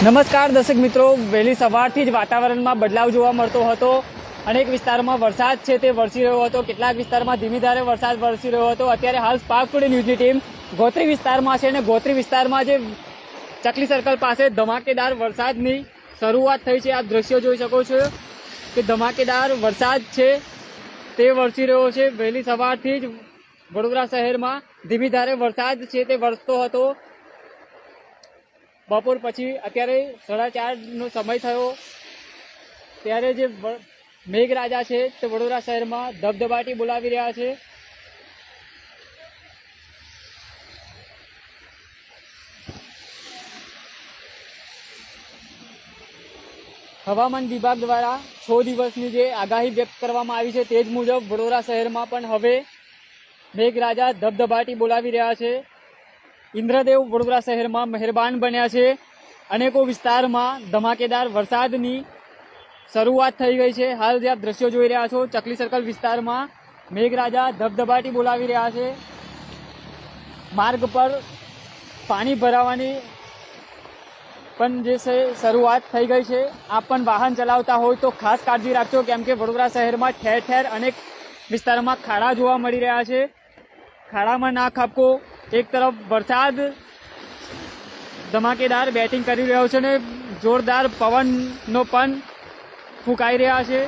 નમસ્કાર, દર્શક મિત્રો. વહેલી સવારથી જ વાતાવરણમાં બદલાવ જોવા મળતો હતો. અનેક વિસ્તારમાં વરસાદ છે તે વરસી રહ્યો હતો. કેટલાક વિસ્તારમાં ધીમી ધારે વરસાદ વરસી રહ્યો હતો. અત્યારે હાલ સ્પાર્ક ટુડે ન્યૂઝની ટીમ ગોત્રી વિસ્તારમાં છે અને ગોત્રી વિસ્તારમાં જે ચકલી સર્કલ પાસે ધમાકેદાર વરસાદની શરૂઆત થઈ છે. આપ દ્રશ્યો જોઈ શકો છો કે ધમાકેદાર વરસાદ છે તે વરસી રહ્યો છે. વહેલી સવારથી જ વડોદરા શહેરમાં ધીમી ધારે વરસાદ છે તે વરસતો હતો. બપોર પછી અત્યારે સાડા ચારનો સમય થયો. ત્યારે જે મેઘરાજા છે તે વડોદરા શહેરમાં ધબધબાટી બોલાવી રહ્યા છે. હવામાન વિભાગ દ્વારા છ દિવસની જે આગાહી વ્યક્ત કરવામાં આવી છે તે જ મુજબ વડોદરા શહેરમાં પણ હવે મેઘરાજા ધબધબાટી બોલાવી રહ્યા છે. ઇન્દ્રદેવ વડોદરા શહેરમાં મહેરબાન બન્યા છે. અનેકો વિસ્તારમાં ધમાકેદાર વરસાદની શરૂઆત થઈ ગઈ છે. હાલ જે આપ દ્રશ્યો જોઈ રહ્યા છો, ચકલી સર્કલ વિસ્તારમાં મેઘરાજા ધબધબાટી બોલાવી રહ્યા છે. માર્ગ પર પાણી ભરાવાની પણ જે છે, શરૂઆત થઈ ગઈ છે. આપ પણ વાહન ચલાવતા હોય તો ખાસ કાળજી રાખજો, કેમ કે વડોદરા શહેરમાં ઠેર ઠેર અનેક વિસ્તારોમાં ખાડા જોવા મળી રહ્યા છે. ખાડામાં ના ખાપકો એક તરફ વરસાદ ધમાકેદાર બેટિંગ કરી રહ્યો છે ને જોરદાર પવનનો પણ ફૂંકાઈ રહ્યા છે.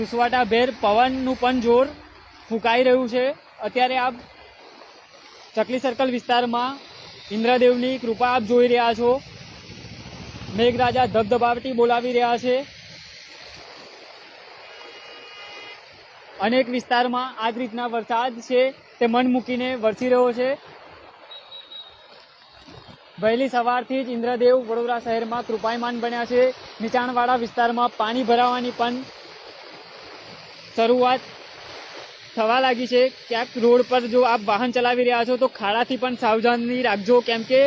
સુસવાટાભેર પવનનું પણ જોર ફૂંકાઈ રહ્યું છે. અત્યારે આપ ચકલી સર્કલ વિસ્તારમાં ઇન્દ્રદેવની કૃપા આપ જોઈ રહ્યા છો. મેઘરાજા ધબધબાવટી બોલાવી રહ્યા છે. અનેક વિસ્તારમાં આ જ રીતના વરસાદ છે તે મન મૂકીને વરસી રહ્યો છે. વહેલી સવારથી જ ઇન્દ્રદેવ વડોદરા શહેરમાં કૃપાયમાન બન્યા છે. નીચાણવાળા વિસ્તારમાં પાણી ભરાવાની પણ શરૂઆત થવા લાગી છે. ક્યાંક રોડ પર જો આપ વાહન ચલાવી રહ્યા છો તો ખાડાથી પણ સાવધાની રાખજો. કેમ કે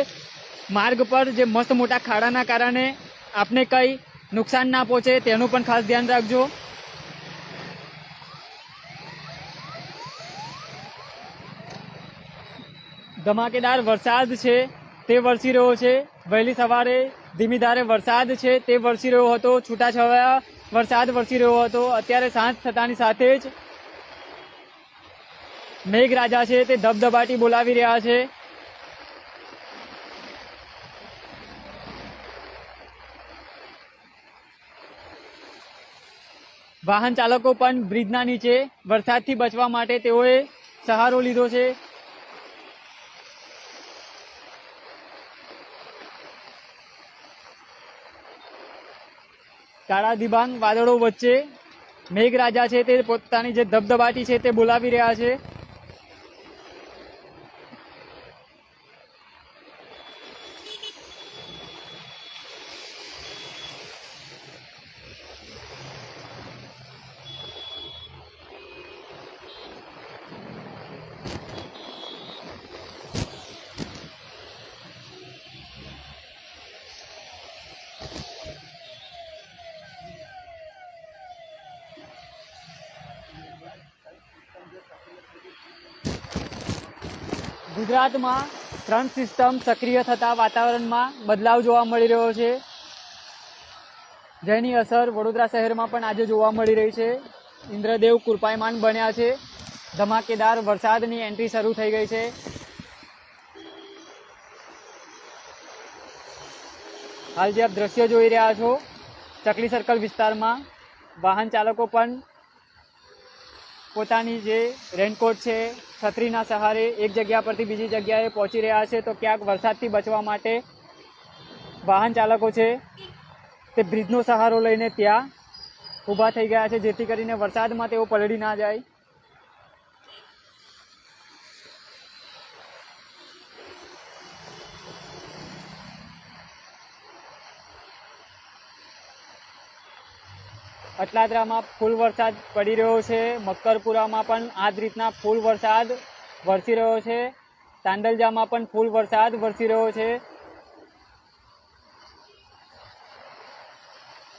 માર્ગ પર જે મસ્ત મોટા ખાડાના કારણે આપને કંઈ નુકસાન ના પહોંચે તેનું પણ ખાસ ધ્યાન રાખજો. ધમાકેદાર વરસાદ છે, તે વરસી રહ્યો છે. વહેલી સવારે ધીમી ધારે વરસાદ છે, તે વરસી રહ્યો હતો. છૂટાછવાયા વરસાદ વરસી રહ્યો હતો. અત્યારે સાંજ થતાની સાથે જ મેઘરાજા છે તે ધબધબાટી બોલાવી રહ્યા છે. વાહન ચાલકો પણ બ્રિજના નીચે વરસાદથી બચવા માટે તેઓએ સહારો લીધો છે. કાળા દિબાંગ વાદળો વચ્ચે મેઘરાજા છે તે પોતાની જે ધબધબાટી છે તે બોલાવી રહ્યા છે. ગુજરાતમાં ત્રણ સિસ્ટમ સક્રિય થતા વાતાવરણમાં બદલાવ જોવા મળી રહ્યો છે. જેની અસર વડોદરા શહેરમાં પણ આજે જોવા મળી રહી છે. ઇન્દ્રદેવ કૃપાયમાન બન્યા છે. ધમાકેદાર વરસાદની એન્ટ્રી શરૂ થઈ ગઈ છે. હાલ જે આપ દ્રશ્યો જોઈ રહ્યા છો, ચકલી સર્કલ વિસ્તારમાં વાહન ચાલકો પણ પોતાની જે રેનકોટ છે, છત્રીના સહારે એક જગ્યા પરથી બીજી જગ્યાએ પહોંચી રહ્યા છે, તો ક્યાંક વરસાદથી બચવા માટે વાહન ચાલકો છે, તે બ્રિજનો સહારો લઈને ત્યાં ઊભા થઈ ગયા છે, જેથી કરીને વરસાદમાં તેઓ પલળી ના જાય. અટલાદરામાં ફૂલ વરસાદ પડી રહ્યો છે. મક્કરપુરામાં પણ આ જ રીતના ફૂલ વરસાદ વરસી રહ્યો છે. તાંડલજામાં પણ ફૂલ વરસાદ વરસી રહ્યો છે.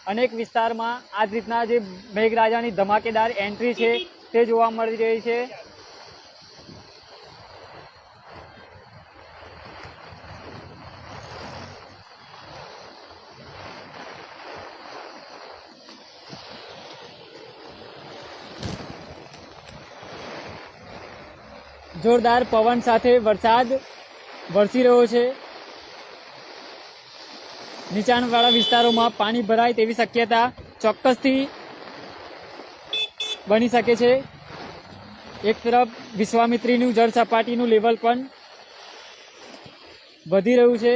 અનેક વિસ્તારમાં આ જ રીતના જે મેઘરાજાની ધમાકેદાર એન્ટ્રી છે તે જોવા મળી રહી છે. જોરદાર પવન સાથે વરસાદ વરસી રહ્યો છે. નીચાણવાળા વિસ્તારોમાં પાણી ભરાય તેવી શક્યતા ચોક્કસથી બની શકે છે. એક તરફ વિશ્વામિત્રીનું જળ સપાટીનું લેવલ પણ વધી રહ્યું છે.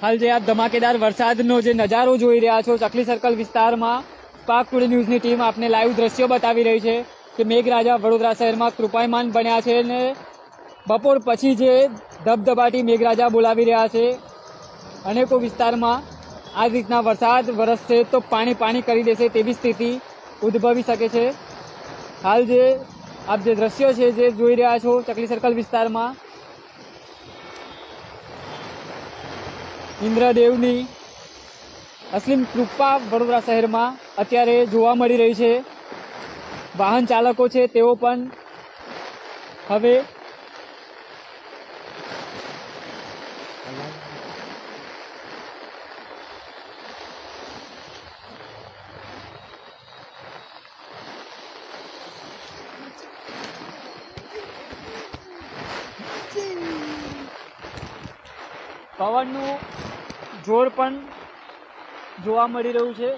હાલ જે આપ ધમાકેદાર વરસાદનો જે નજારો જોઈ રહ્યા છો, ચકલી સર્કલ વિસ્તારમાં પાક ટુડે ન્યૂઝની ટીમ આપને લાઈવ દ્રશ્યો બતાવી રહી છે કે મેઘરાજા વડોદરા શહેરમાં કૃપાયમાન બન્યા છે અને બપોર પછી જે ધબધબાટી મેઘરાજા બોલાવી રહ્યા છે, અનેકો વિસ્તારમાં આ રીતના વરસાદ વરસશે તો પાણી પાણી કરી દેશે તેવી સ્થિતિ ઉદ્ભવી શકે છે. હાલ જે આપ જે દ્રશ્યો છે જે જોઈ રહ્યા છો ચકલી સર્કલ વિસ્તારમાં ઇન્દ્રદેવની અસલીમ કૃપા વડોદરા શહેરમાં અત્યારે જોવા મળી રહી છે. વાહન ચાલકો છે તેઓ પણ હવે પવનનું જોર પણ જોવા મળી રહ્યું છે.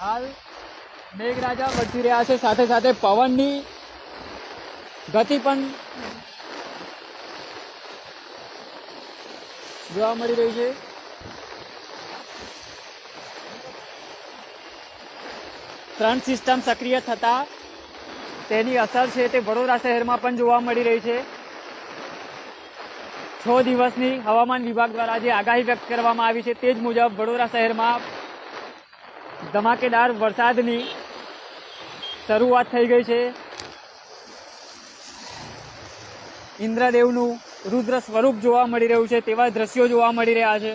હાલ મેઘરાજા વધી રહ્યા છે. સાથે સાથે પવનની ગતિ પણ જોવા મળી રહી છે. ત્રણ સિસ્ટમ સક્રિય થતા તેની અસર છે તે વડોદરા શહેરમાં પણ જોવા મળી રહી છે. છ દિવસની હવામાન વિભાગ દ્વારા જે આગાહી વ્યક્ત કરવામાં આવી છે તે જ મુજબ વડોદરા શહેરમાં ધમાકેદાર વરસાદની શરૂઆત થઈ ગઈ છે. ઇન્દ્રદેવનું રુદ્ર સ્વરૂપ જોવા મળી રહ્યું છે તેવા દ્રશ્યો જોવા મળી રહ્યા છે.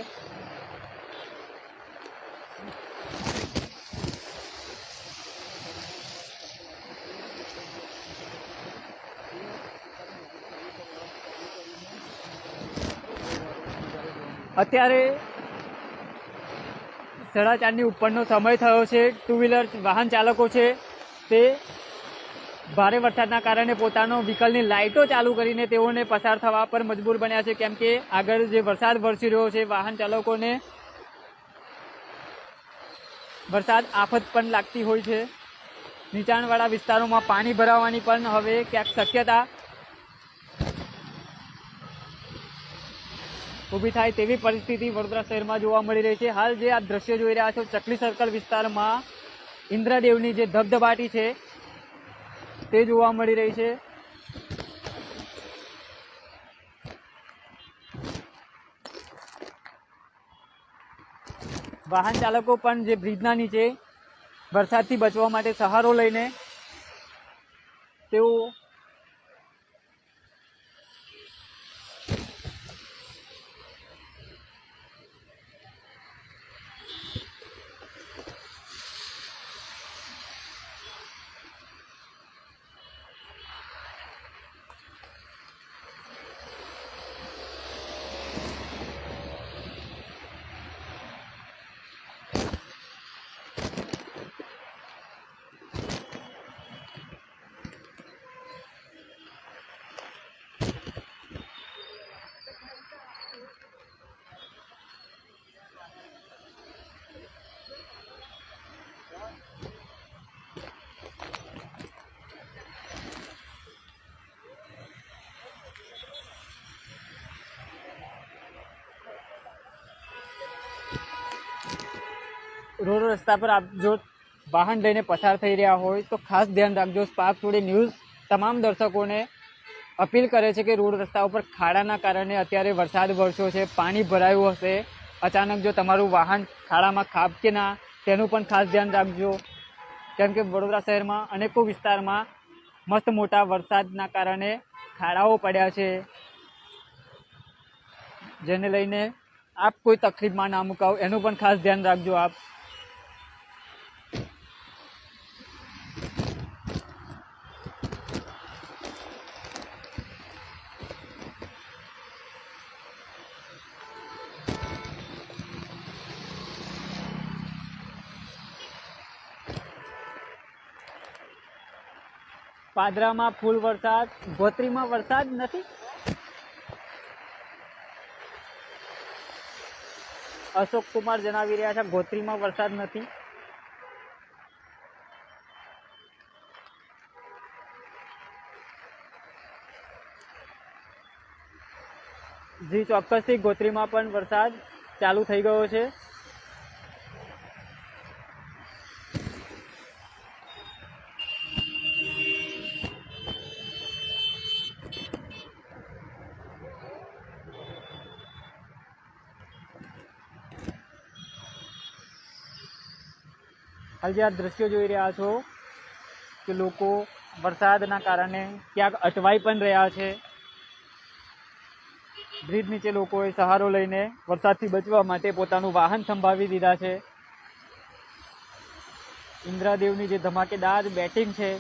અત્યારે સાડા ચારની ઉપરનો સમય થયો છે. ટુ વ્હીલર વાહન ચાલકો છે તે ભારે વરસાદના કારણે પોતાનો વ્હીકલની લાઇટો ચાલુ કરીને તેઓને પસાર થવા પર મજબૂર બન્યા છે. કેમ કે આગળ જે વરસાદ વરસી રહ્યો છે, વાહન ચાલકોને વરસાદ આફત પણ લાગતી હોય છે. નીચાણવાળા વિસ્તારોમાં પાણી ભરાવાની પણ હવે ક્યાંક શક્યતા ઊભી થાય તેવી પરિસ્થિતિ વડોદરા શહેરમાં જોવા મળી રહી છે. હાલ જે આ દ્રશ્યો જોઈ રહ્યા છો, ચકલી સર્કલ વિસ્તારમાં ઇન્દ્રદેવની જે ધબધબાટી છે, તે જોવા મળી રહી છે. વાહન ચાલકો પણ જે બ્રિજના નીચે વરસાદથી બચવા માટે સહારો લઈને તેઓ રોડ રસ્તા પર આપ જો વાહન લઈને પસાર થઈ રહ્યા હોય, તો ખાસ ધ્યાન રાખજો. સ્પાર્ક ટુડે ન્યૂઝ તમામ દર્શકોને અપીલ કરે છે કે રોડ રસ્તા ઉપર ખાડાના કારણે અત્યારે વરસાદ વરસ્યો છે, પાણી ભરાયું હશે. અચાનક જો તમારું વાહન ખાડામાં ખાબકે ના, તેનું પણ ખાસ ધ્યાન રાખજો. કેમ કે વડોદરા શહેરમાં અનેકો વિસ્તારમાં મસ્ત મોટા વરસાદના કારણે ખાડાઓ પડ્યા છે. જેને લઈને આપ કોઈ તકલીફમાં ના મુકાવ, એનું પણ ખાસ ધ્યાન રાખજો આપ. પાદરામાં ફૂલ વરસાદ, ગોત્રીમાં વરસાદ નથી? અશોક કુમાર જણાવી રહ્યા છે, ગોત્રીમાં વરસાદ નથી. જી, ચોક્કસથી ગોત્રીમાં પણ વરસાદ ચાલુ થઈ ગયો છે. હાલ જે આ દ્રશ્યો જોઈ રહ્યા છો કે લોકો વરસાદના કારણે ક્યાંક અટવાઈ પણ રહ્યા છે. બ્રિજ નીચે લોકોએ સહારો લઈને વરસાદથી બચવા માટે પોતાનું વાહન સંભાવી દીધા છે. ઇન્દ્રાદેવની જે ધમાકેદાર બેટિંગ છે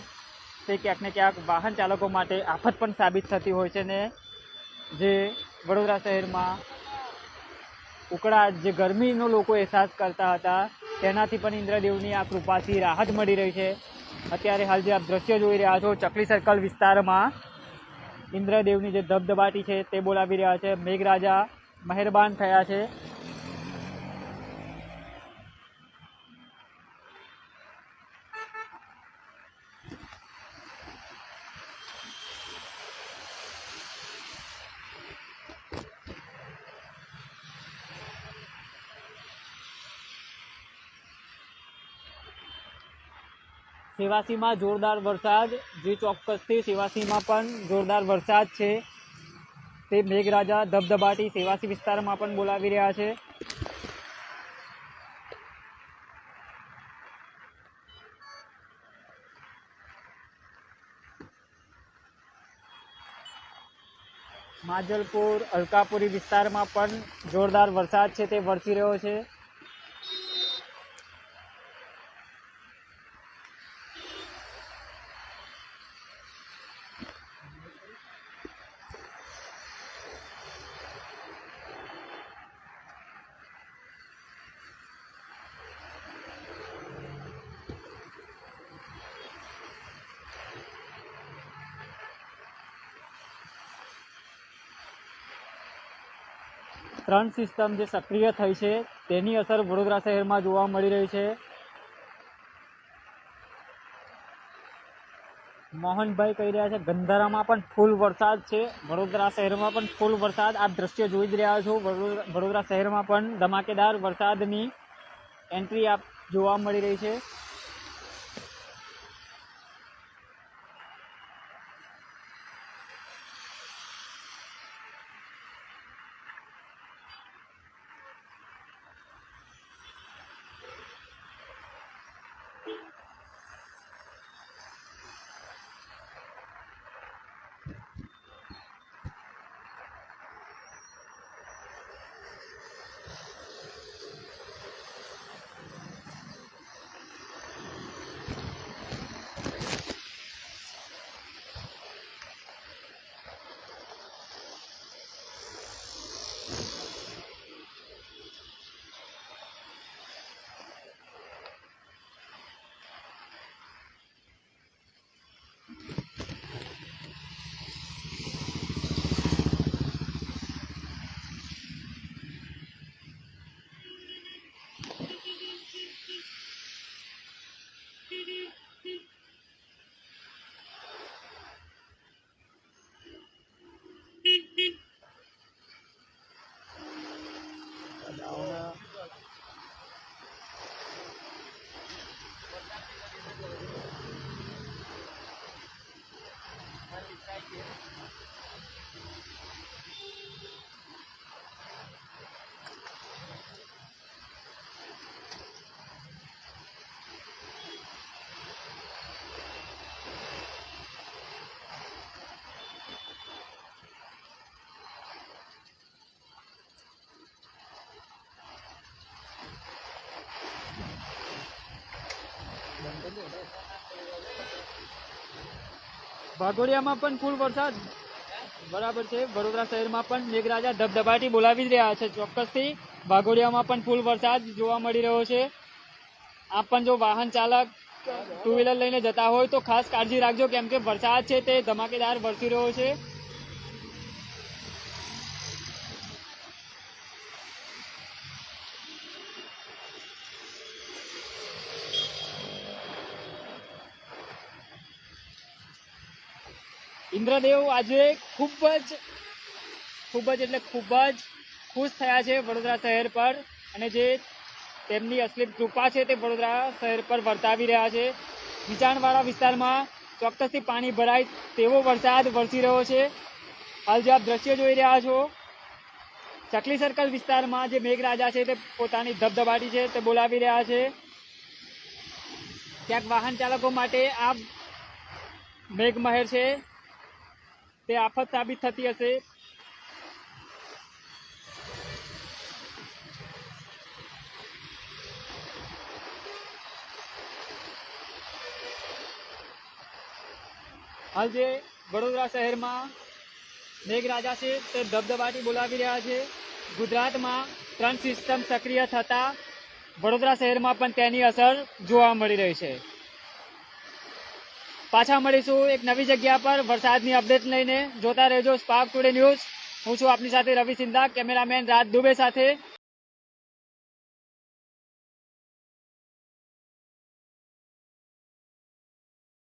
તે ક્યાંક ને ક્યાંક વાહન ચાલકો માટે આફત પણ સાબિત થતી હોય છે ને જે વડોદરા શહેરમાં ઉકળાટ જે ગરમીનો લોકો અહેસાસ કરતા હતા તેનાથી પણ ઇન્દ્રદેવની આ કૃપાથી રાહત મળી રહી છે. અત્યારે હાલ જે આપ દ્રશ્ય જોઈ રહ્યા છો, ચકલી સર્કલ વિસ્તારમાં ઇન્દ્રદેવની જે ધબધબાટી છે તે બોલાવી રહ્યા છે. મેઘરાજા મહેરબાન થયા છે. સેવાસીમાં જોરદાર વરસાદ, જે ચોક્કસથી સેવાસીમાં પણ જોરદાર વરસાદ છે. તે મેઘરાજા ધબધબાટી સેવાસી વિસ્તારમાં પણ બોલાવી રહ્યા છે. માજલપુર, અલકાપુરી વિસ્તારમાં પણ જોરદાર વરસાદ છે, તે વરસી રહ્યો છે. ત્રણ સિસ્ટમ જે સક્રિય થઈ છે, તેની અસર વડોદરા શહેરમાં જોવા મળી રહી છે. મોહનભાઈ કહી રહ્યા છે, ગંધારામાં પણ ફૂલ વરસાદ છે. વડોદરા શહેરમાં પણ ફૂલ વરસાદ. આપ દ્રશ્ય જોઈ જ રહ્યા છો. વડોદરા શહેરમાં પણ ધમાકેદાર વરસાદની એન્ટ્રી આપ જોવા મળી રહી છે. ભાગોડિયામાં પણ ફૂલ વરસાદ. બરાબર છે. વડોદરા શહેરમાં પણ મેઘરાજા ધબધબાટી બોલાવી રહ્યા છે. ચોક્કસથી ભાગોડિયામાં પણ ફૂલ વરસાદ જોવા મળી રહ્યો છે. આપ પણ જો વાહન ચાલક ટુ વ્હીલર લઈને જતા હોય તો ખાસ કાળજી રાખજો, કેમ કે વરસાદ છે તે ધમાકેદાર વરસી રહ્યો છે. ઇન્દ્રદેવ આજે ખૂબ જ ખૂબ જ એટલે ખૂબ જ ખુશ થયા છે વડોદરા શહેર પર અને જે તેમની અસલી કૃપા છે તે વડોદરા શહેર પર વર્તાવી રહ્યા છે. નીચાણવાળા વિસ્તારમાં ચોક્કસથી પાણી ભરાય તેવો વરસાદ વરસી રહ્યો છે. હાલ જે આપ દ્રશ્ય જોઈ રહ્યા છો, ચકલી સર્કલ વિસ્તારમાં જે મેઘરાજા છે તે પોતાની ધબધબાટી છે તે બોલાવી રહ્યા છે. ક્યાંક વાહન ચાલકો માટે આ મેઘમહેર છે. તે આફત સાબિત થતી હશે. હાલ જે વડોદરા શહેરમાં મેઘરાજા છે તે ધબધબાટી બોલાવી રહ્યા છે. ગુજરાતમાં ત્રણ સિસ્ટમ સક્રિય થતા વડોદરા શહેરમાં પણ તેની અસર જોવા મળી રહી છે. પાછા મળીશું એક નવી જગ્યા પર વરસાદની અપડેટ લઈને. જોતા રહેજો સ્પાર્ક ટુડે ન્યૂઝ હું છું આપની સાથે રવિ સિંધા, કેમેરામેન રાજ દુબે સાથે.